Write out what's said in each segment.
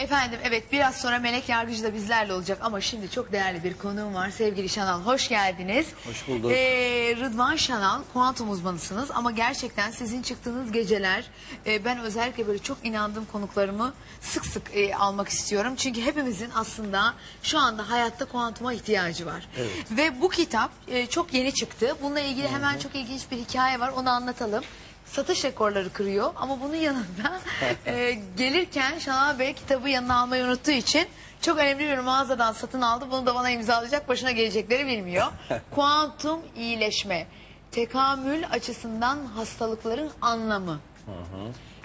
Efendim evet biraz sonra Melek Yargıcı da bizlerle olacak ama şimdi çok değerli bir konuğum var. Sevgili Şanal hoş geldiniz. Hoş bulduk. Ee, Rıdvan Şanal kuantum uzmanısınız ama gerçekten sizin çıktığınız geceler e, ben özellikle böyle çok inandığım konuklarımı sık sık e, almak istiyorum. Çünkü hepimizin aslında şu anda hayatta kuantuma ihtiyacı var. Ve bu kitap e, çok yeni çıktı. Bununla ilgili hemen çok ilginç bir hikaye var onu anlatalım. Satış rekorları kırıyor ama bunun yanında e, gelirken Şanal Bey kitabı yanına almayı unuttuğu için çok önemli bir mağazadan satın aldı. Bunu da bana imzalayacak başına gelecekleri bilmiyor. Kuantum iyileşme. Tekamül açısından hastalıkların anlamı.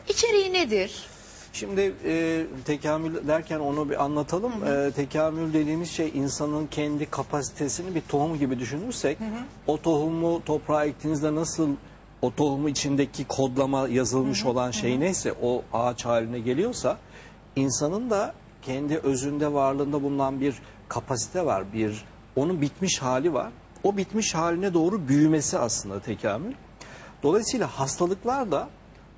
İçeriği nedir? Şimdi e, tekamül derken onu bir anlatalım. E, tekamül dediğimiz şey insanın kendi kapasitesini bir tohum gibi düşünürsek o tohumu toprağa ektiğinizde nasıl o tohumu içindeki kodlama yazılmış olan şey neyse o ağaç haline geliyorsa insanın da kendi özünde varlığında bulunan bir kapasite var. Bir onun bitmiş hali var. O bitmiş haline doğru büyümesi aslında tekamül. Dolayısıyla hastalıklar da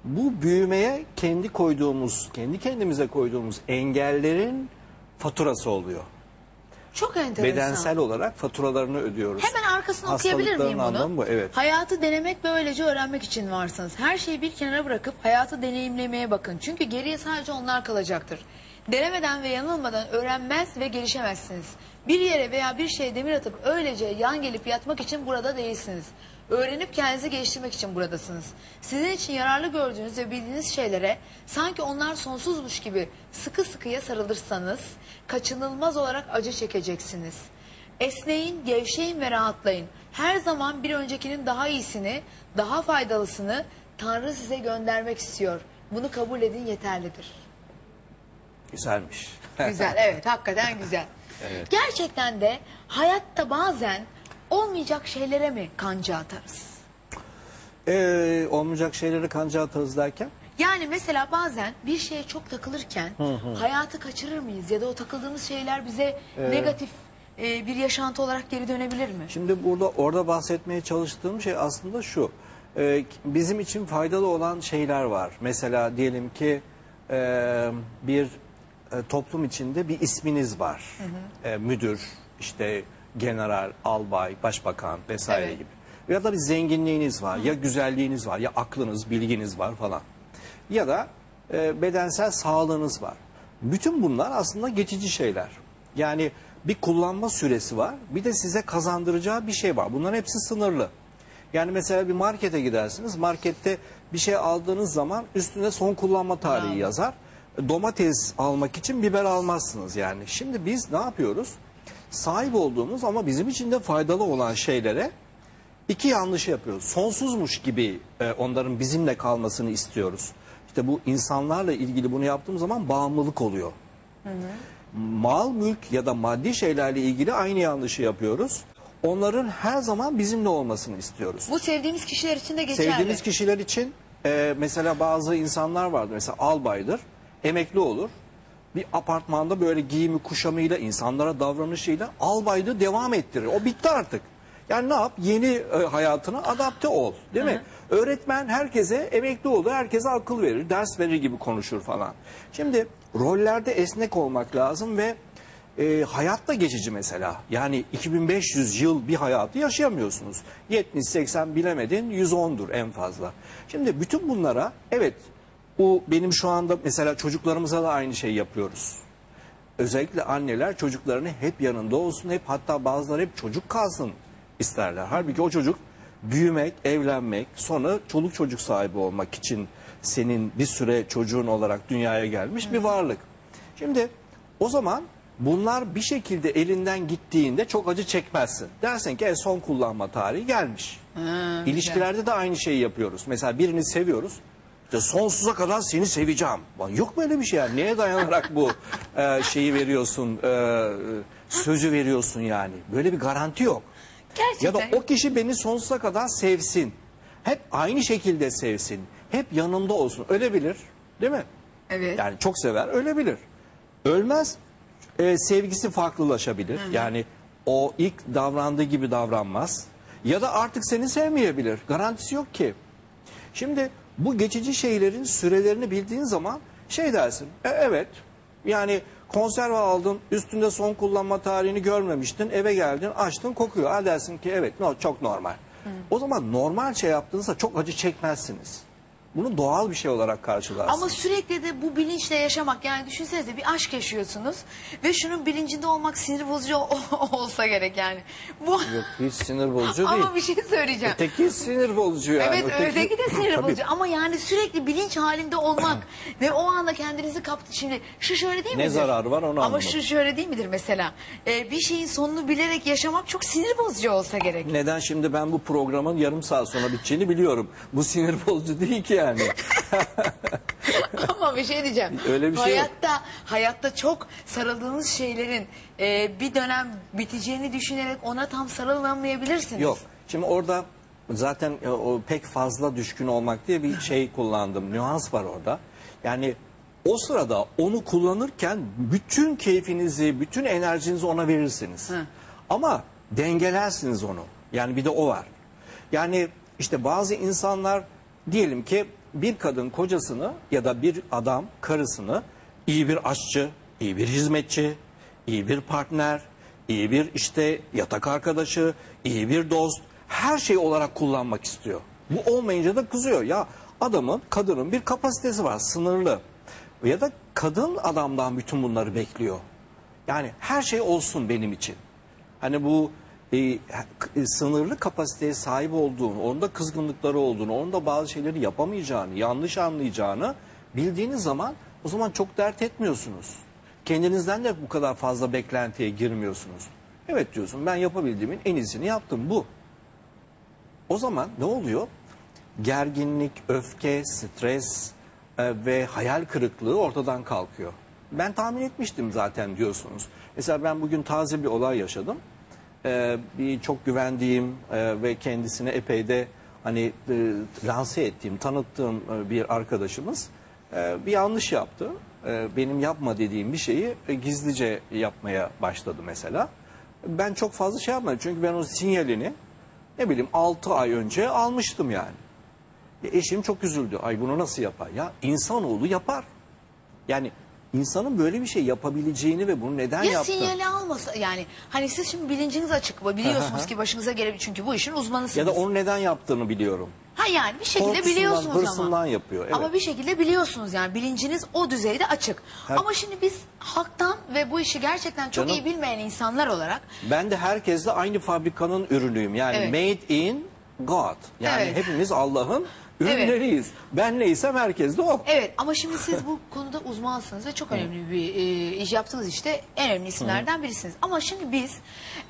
bu büyümeye kendi koyduğumuz, kendi kendimize koyduğumuz engellerin faturası oluyor. Çok enteresan. Bedensel olarak faturalarını ödüyoruz. Hemen arkasını okuyabilir miyim bunu? bu, evet. Hayatı denemek böylece öğrenmek için varsınız. Her şeyi bir kenara bırakıp hayatı deneyimlemeye bakın. Çünkü geriye sadece onlar kalacaktır. Denemeden ve yanılmadan öğrenmez ve gelişemezsiniz. Bir yere veya bir şeye demir atıp öylece yan gelip yatmak için burada değilsiniz. Öğrenip kendinizi geliştirmek için buradasınız. Sizin için yararlı gördüğünüz ve bildiğiniz şeylere sanki onlar sonsuzmuş gibi sıkı sıkıya sarılırsanız kaçınılmaz olarak acı çekeceksiniz. Esneyin, gevşeyin ve rahatlayın. Her zaman bir öncekinin daha iyisini, daha faydalısını Tanrı size göndermek istiyor. Bunu kabul edin yeterlidir. Güzelmiş. Güzel, evet hakikaten güzel. Gerçekten de hayatta bazen olmayacak şeylere mi kanca atarız? Ee, olmayacak şeyleri kanca atarız derken? Yani mesela bazen bir şeye çok takılırken hayatı kaçırır mıyız? Ya da o takıldığımız şeyler bize negatif e, bir yaşantı olarak geri dönebilir mi? Şimdi burada orada bahsetmeye çalıştığım şey aslında şu. Ee, bizim için faydalı olan şeyler var. Mesela diyelim ki e, bir e, toplum içinde bir isminiz var. E, müdür, işte general, albay, başbakan vesaire Evet. gibi. Ya da bir zenginliğiniz var, ya güzelliğiniz var, ya aklınız, bilginiz var falan. Ya da e, bedensel sağlığınız var. Bütün bunlar aslında geçici şeyler. Yani bir kullanma süresi var, bir de size kazandıracağı bir şey var. Bunların hepsi sınırlı. Yani mesela bir markete gidersiniz, markette bir şey aldığınız zaman üstünde son kullanma tarihi Bravo. yazar. Domates almak için biber almazsınız yani. Şimdi biz ne yapıyoruz? Sahip olduğumuz ama bizim için de faydalı olan şeylere iki yanlış yapıyoruz. Sonsuzmuş gibi e, onların bizimle kalmasını istiyoruz. İşte bu insanlarla ilgili bunu yaptığım zaman bağımlılık oluyor. Mal, mülk ya da maddi şeylerle ilgili aynı yanlışı yapıyoruz. Onların her zaman bizimle olmasını istiyoruz. Bu sevdiğimiz kişiler için de geçerli. Sevdiğimiz kişiler için e, mesela bazı insanlar vardır. Mesela albaydır, emekli olur. Bir apartmanda böyle giyimi kuşamıyla, insanlara davranışıyla albaydı devam ettirir. O bitti artık. Yani ne yap? Yeni e, hayatına adapte ol. Değil mi? Öğretmen herkese emekli olur, herkese akıl verir, ders verir gibi konuşur falan. Şimdi rollerde esnek olmak lazım ve e, hayat da geçici mesela. Yani 2500 yıl bir hayatı yaşayamıyorsunuz. 70-80 bilemedin 110'dur en fazla. Şimdi bütün bunlara evet bu benim şu anda mesela çocuklarımıza da aynı şeyi yapıyoruz. Özellikle anneler çocuklarını hep yanında olsun, hep hatta bazıları hep çocuk kalsın isterler. Halbuki o çocuk büyümek, evlenmek, sonra çoluk çocuk sahibi olmak için senin bir süre çocuğun olarak dünyaya gelmiş bir varlık. Şimdi o zaman bunlar bir şekilde elinden gittiğinde çok acı çekmezsin. Dersin ki en son kullanma tarihi gelmiş. Ha, İlişkilerde de aynı şeyi yapıyoruz. Mesela birini seviyoruz. İşte sonsuza kadar seni seveceğim. Lan yok böyle bir şey yani. Neye dayanarak bu e, şeyi veriyorsun, e, sözü veriyorsun yani. Böyle bir garanti yok. Ya da Gerçekten. o kişi beni sonsuza kadar sevsin. Hep aynı şekilde sevsin. Hep yanımda olsun. Ölebilir. Değil mi? Evet. Yani çok sever ölebilir. Ölmez e, sevgisi farklılaşabilir. Yani o ilk davrandığı gibi davranmaz. Ya da artık seni sevmeyebilir. Garantisi yok ki. Şimdi bu geçici şeylerin sürelerini bildiğin zaman şey dersin. "E, evet Yani konserve aldın, üstünde son kullanma tarihini görmemiştin, eve geldin, açtın, kokuyor. Ha dersin ki evet, no, çok normal. O zaman normal şey yaptığınızda çok acı çekmezsiniz. Bunu doğal bir şey olarak karşılarsınız. Ama sürekli de bu bilinçle yaşamak yani düşünsenize bir aşk yaşıyorsunuz ve şunun bilincinde olmak sinir bozucu ol- olsa gerek yani. Bu Yok hiç sinir bozucu değil. ama bir şey söyleyeceğim. Öteki sinir bozucu yani. Evet öteki de sinir bozucu ama yani sürekli bilinç halinde olmak ve o anda kendinizi kaptı. Şimdi şu şöyle değil Ne midir? zararı var onu Ama anlamadım. şu şöyle değil midir mesela? Ee, bir şeyin sonunu bilerek yaşamak çok sinir bozucu olsa gerek. Neden şimdi ben bu programın yarım saat sonra biteceğini biliyorum. Bu sinir bozucu değil ki yani. Ama bir şey diyeceğim. Öyle bir şey yok. hayatta, Hayatta çok sarıldığınız şeylerin e, bir dönem biteceğini düşünerek ona tam sarılamayabilirsiniz. Yok. Şimdi orada zaten e, o pek fazla düşkün olmak diye bir şey kullandım. Nüans var orada. Yani o sırada onu kullanırken bütün keyfinizi, bütün enerjinizi ona verirsiniz. Hı. Ama dengelersiniz onu. Yani bir de o var. Yani işte bazı insanlar diyelim ki bir kadın kocasını ya da bir adam karısını iyi bir aşçı, iyi bir hizmetçi, iyi bir partner, iyi bir işte yatak arkadaşı, iyi bir dost, her şey olarak kullanmak istiyor. Bu olmayınca da kızıyor. Ya adamın, kadının bir kapasitesi var, sınırlı. Ya da kadın adamdan bütün bunları bekliyor. Yani her şey olsun benim için. Hani bu e, sınırlı kapasiteye sahip olduğunu, onda kızgınlıkları olduğunu, onda bazı şeyleri yapamayacağını, yanlış anlayacağını bildiğiniz zaman o zaman çok dert etmiyorsunuz. Kendinizden de bu kadar fazla beklentiye girmiyorsunuz. Evet diyorsun ben yapabildiğimin en iyisini yaptım bu. O zaman ne oluyor? Gerginlik, öfke, stres e, ve hayal kırıklığı ortadan kalkıyor. Ben tahmin etmiştim zaten diyorsunuz. Mesela ben bugün taze bir olay yaşadım. E, bir çok güvendiğim e, ve kendisine epey de hani e, lanse ettiğim, tanıttığım e, bir arkadaşımız e, bir yanlış yaptı. E, benim yapma dediğim bir şeyi e, gizlice yapmaya başladı mesela. Ben çok fazla şey yapmadım çünkü ben o sinyalini ne bileyim 6 ay önce almıştım yani. E, eşim çok üzüldü. Ay bunu nasıl yapar? Ya insanoğlu yapar. Yani insanın böyle bir şey yapabileceğini ve bunu neden Ya yaptı? sinyali almasa yani hani siz şimdi bilinciniz açık biliyorsunuz ki başınıza gelebilir çünkü bu işin uzmanısınız. Ya da onu neden yaptığını biliyorum. Ha yani bir şekilde Korkusundan, biliyorsunuz hırsından ama. yapıyor, evet. Ama bir şekilde biliyorsunuz yani bilinciniz o düzeyde açık. Her- Ama şimdi biz halktan ve bu işi gerçekten çok Canım. iyi bilmeyen insanlar olarak Ben de herkesle aynı fabrikanın ürünüyüm. Yani Evet. made in God. Yani Evet. hepimiz Allah'ın ürünleriyiz. Ben neysem herkes de o. Evet ama şimdi siz bu konuda uzmansınız ve çok önemli bir e, iş yaptığınız işte en önemli isimlerden birisiniz. Ama şimdi biz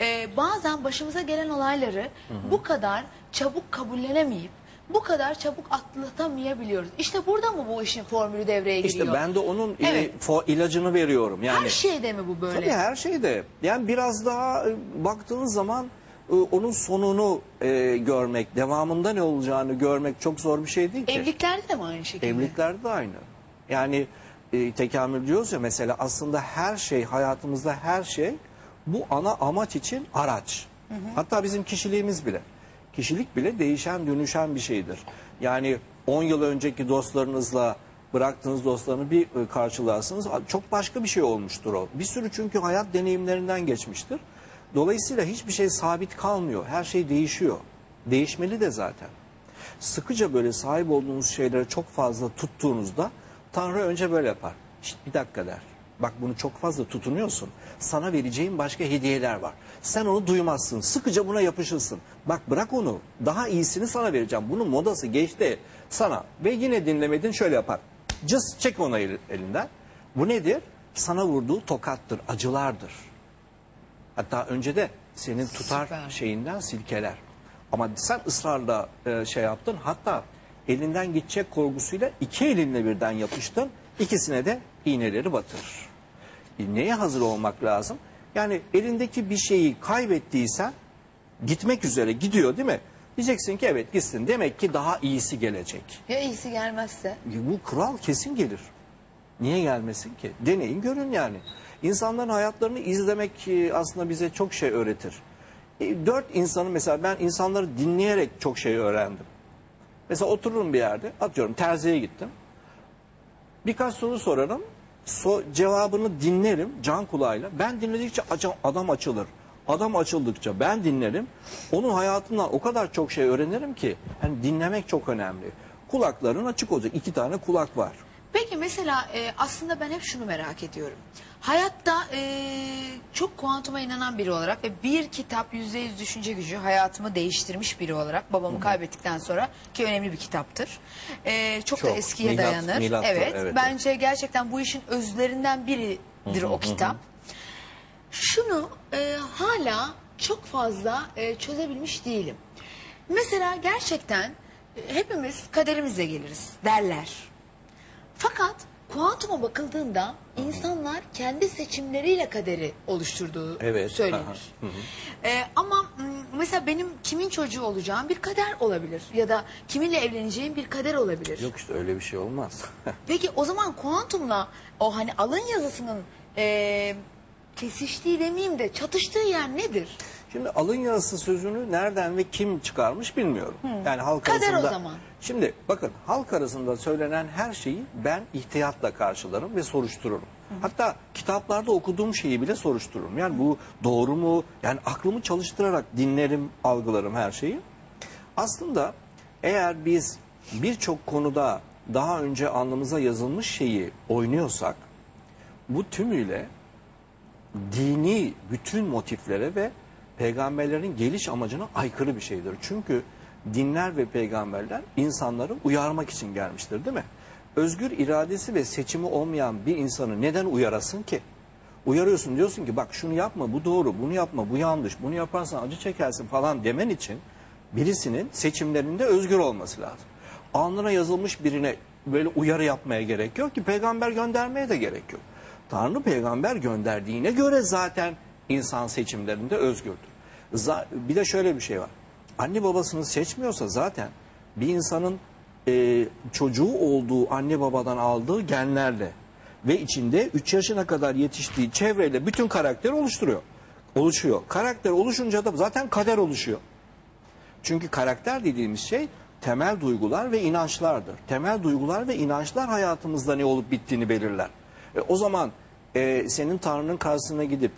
e, bazen başımıza gelen olayları bu kadar çabuk kabullenemeyip bu kadar çabuk atlatamayabiliyoruz. İşte burada mı bu işin formülü devreye giriyor? İşte ben de onun e, Evet. fo- ilacını veriyorum. Yani Her şeyde mi bu böyle? Tabii her şeyde. Yani biraz daha e, baktığınız zaman e, onun sonunu e, görmek, devamında ne olacağını görmek çok zor bir şey değil ki. Evliliklerde de mi aynı şekilde? Evliliklerde de aynı. Yani e, tekamül diyoruz ya mesela aslında her şey hayatımızda her şey bu ana amaç için araç. Hatta bizim kişiliğimiz bile. Kişilik bile değişen dönüşen bir şeydir. Yani 10 yıl önceki dostlarınızla bıraktığınız dostlarını bir e, karşılarsınız. Çok başka bir şey olmuştur o. Bir sürü çünkü hayat deneyimlerinden geçmiştir. Dolayısıyla hiçbir şey sabit kalmıyor. Her şey değişiyor. Değişmeli de zaten sıkıca böyle sahip olduğunuz şeylere çok fazla tuttuğunuzda Tanrı önce böyle yapar. İşte bir dakika der. Bak bunu çok fazla tutunuyorsun. Sana vereceğim başka hediyeler var. Sen onu duymazsın. Sıkıca buna yapışırsın. Bak bırak onu. Daha iyisini sana vereceğim. Bunun modası geçti sana. Ve yine dinlemedin şöyle yapar. Cız çek onu el- elinden. Bu nedir? Sana vurduğu tokattır, acılardır. Hatta önce de senin tutar Süper. şeyinden silkeler. Ama sen ısrarla e, şey yaptın. Hatta elinden gidecek korkusuyla iki elinle birden yapıştın. İkisine de iğneleri batırır. E, neye hazır olmak lazım? Yani elindeki bir şeyi kaybettiysen gitmek üzere gidiyor değil mi? Diyeceksin ki evet gitsin. Demek ki daha iyisi gelecek. Ya iyisi gelmezse? E, Bu kural kesin gelir. Niye gelmesin ki? Deneyin görün yani. İnsanların hayatlarını izlemek e, aslında bize çok şey öğretir. E, Dört insanı mesela ben insanları dinleyerek çok şey öğrendim. Mesela otururum bir yerde atıyorum terziye gittim. Birkaç soru sorarım. So, cevabını dinlerim can kulağıyla. Ben dinledikçe adam açılır. Adam açıldıkça ben dinlerim. Onun hayatından o kadar çok şey öğrenirim ki. Yani dinlemek çok önemli. Kulakların açık olacak. İki tane kulak var. Peki mesela e, aslında ben hep şunu merak ediyorum. Hayatta e, çok kuantuma inanan biri olarak ve bir kitap yüzde yüz düşünce gücü hayatımı değiştirmiş biri olarak babamı kaybettikten sonra ki önemli bir kitaptır. E, çok, da Çok. eskiye Milat- dayanır. milattan, evet, evet. Bence gerçekten bu işin özlerinden biridir o kitap. Şunu e, hala çok fazla e, çözebilmiş değilim. Mesela gerçekten e, hepimiz kaderimizle geliriz derler. Fakat kuantuma bakıldığında insanlar kendi seçimleriyle kaderi oluşturduğu Evet, söylenir. aha, Ee, ama m, mesela benim kimin çocuğu olacağım bir kader olabilir. Ya da kiminle evleneceğim bir kader olabilir. Yok işte öyle bir şey olmaz. Peki o zaman kuantumla o hani alın yazısının e, kesiştiği demeyeyim de çatıştığı yer nedir? Şimdi alın yazısı sözünü nereden ve kim çıkarmış bilmiyorum. Yani halk Kader o arasında. zaman. Şimdi bakın halk arasında söylenen her şeyi ben ihtiyatla karşılarım ve soruştururum. Hatta kitaplarda okuduğum şeyi bile soruştururum. Yani bu doğru mu? Yani aklımı çalıştırarak dinlerim, algılarım her şeyi. Aslında eğer biz birçok konuda daha önce alnımıza yazılmış şeyi oynuyorsak bu tümüyle dini bütün motiflere ve peygamberlerin geliş amacına aykırı bir şeydir. Çünkü dinler ve peygamberler insanları uyarmak için gelmiştir değil mi? Özgür iradesi ve seçimi olmayan bir insanı neden uyarasın ki? Uyarıyorsun diyorsun ki bak şunu yapma bu doğru bunu yapma bu yanlış bunu yaparsan acı çekersin falan demen için birisinin seçimlerinde özgür olması lazım. Alnına yazılmış birine böyle uyarı yapmaya gerek yok ki peygamber göndermeye de gerek yok. Tanrı peygamber gönderdiğine göre zaten insan seçimlerinde özgürdür. Bir de şöyle bir şey var. Anne babasını seçmiyorsa zaten bir insanın e, çocuğu olduğu anne babadan aldığı genlerle ve içinde 3 yaşına kadar yetiştiği çevreyle bütün karakteri oluşturuyor. Oluşuyor. Karakter oluşunca da zaten kader oluşuyor. Çünkü karakter dediğimiz şey temel duygular ve inançlardır. Temel duygular ve inançlar hayatımızda ne olup bittiğini belirler. E, o zaman e, senin Tanrı'nın karşısına gidip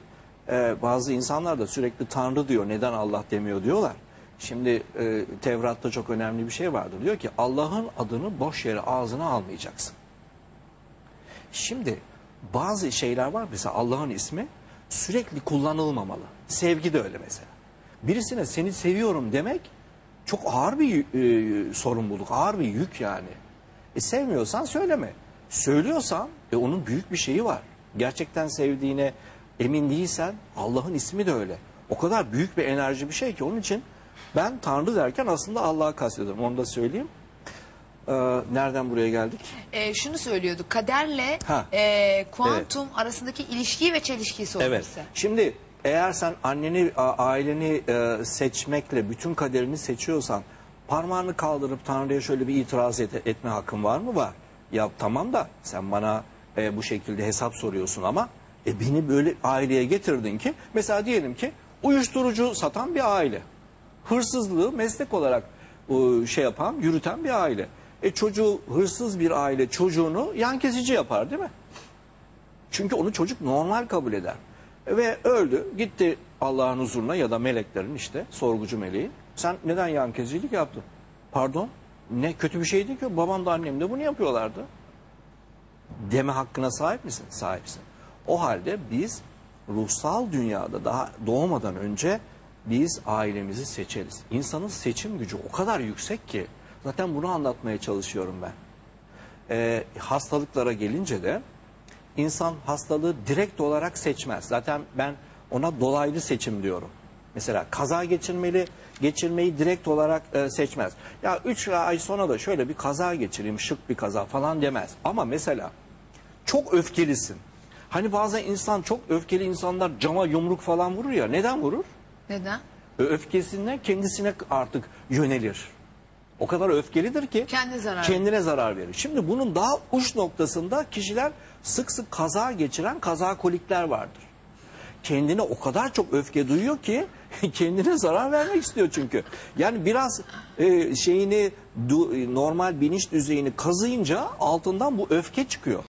e, bazı insanlar da sürekli Tanrı diyor neden Allah demiyor diyorlar. Şimdi e, Tevrat'ta çok önemli bir şey vardır. Diyor ki Allah'ın adını boş yere ağzına almayacaksın. Şimdi bazı şeyler var mesela Allah'ın ismi sürekli kullanılmamalı. Sevgi de öyle mesela. Birisine seni seviyorum demek çok ağır bir e, sorumluluk, ağır bir yük yani. E sevmiyorsan söyleme. Söylüyorsan e, onun büyük bir şeyi var. Gerçekten sevdiğine emin değilsen Allah'ın ismi de öyle. O kadar büyük bir enerji bir şey ki onun için ben Tanrı derken aslında Allah'ı kastediyorum. Onu da söyleyeyim. Ee, nereden buraya geldik? E, şunu söylüyorduk kaderle Ha. e, kuantum arasındaki ilişkiyi ve çelişkiyi sordu Evet. Şimdi eğer sen anneni, aileni e, seçmekle bütün kaderini seçiyorsan parmağını kaldırıp Tanrı'ya şöyle bir itiraz et- etme hakkın var mı? Var. Ya tamam da sen bana e, bu şekilde hesap soruyorsun ama e, beni böyle aileye getirdin ki mesela diyelim ki uyuşturucu satan bir aile. Hırsızlığı meslek olarak e, şey yapan, yürüten bir aile. E çocuğu hırsız bir aile çocuğunu yan kesici yapar değil mi? Çünkü onu çocuk normal kabul eder. Ve öldü. Gitti Allah'ın huzuruna ya da meleklerin işte sorgucu meleği. Sen neden yan kesicilik yaptın? Pardon? Ne kötü bir şeydi ki babam da annem de bunu yapıyorlardı. Deme hakkına sahip misin? Sahipsin. O halde biz ruhsal dünyada daha doğmadan önce biz ailemizi seçeriz. İnsanın seçim gücü o kadar yüksek ki zaten bunu anlatmaya çalışıyorum ben. Ee, hastalıklara gelince de insan hastalığı direkt olarak seçmez. Zaten ben ona dolaylı seçim diyorum. Mesela kaza geçirmeli, geçirmeyi direkt olarak e, seçmez. Ya 3 ay sonra da şöyle bir kaza geçireyim, şık bir kaza falan demez. Ama mesela çok öfkelisin. Hani bazen insan çok öfkeli insanlar cama yumruk falan vurur ya. Neden vurur? Neden? Öfkesinden kendisine artık yönelir. O kadar öfkelidir ki Kendine zarar kendine zarar verir. Şimdi bunun daha uç noktasında kişiler sık sık kaza geçiren kaza kolikler vardır. Kendine o kadar çok öfke duyuyor ki kendine zarar vermek istiyor çünkü. Yani biraz e, şeyini du- normal bilinç düzeyini kazıyınca altından bu öfke çıkıyor.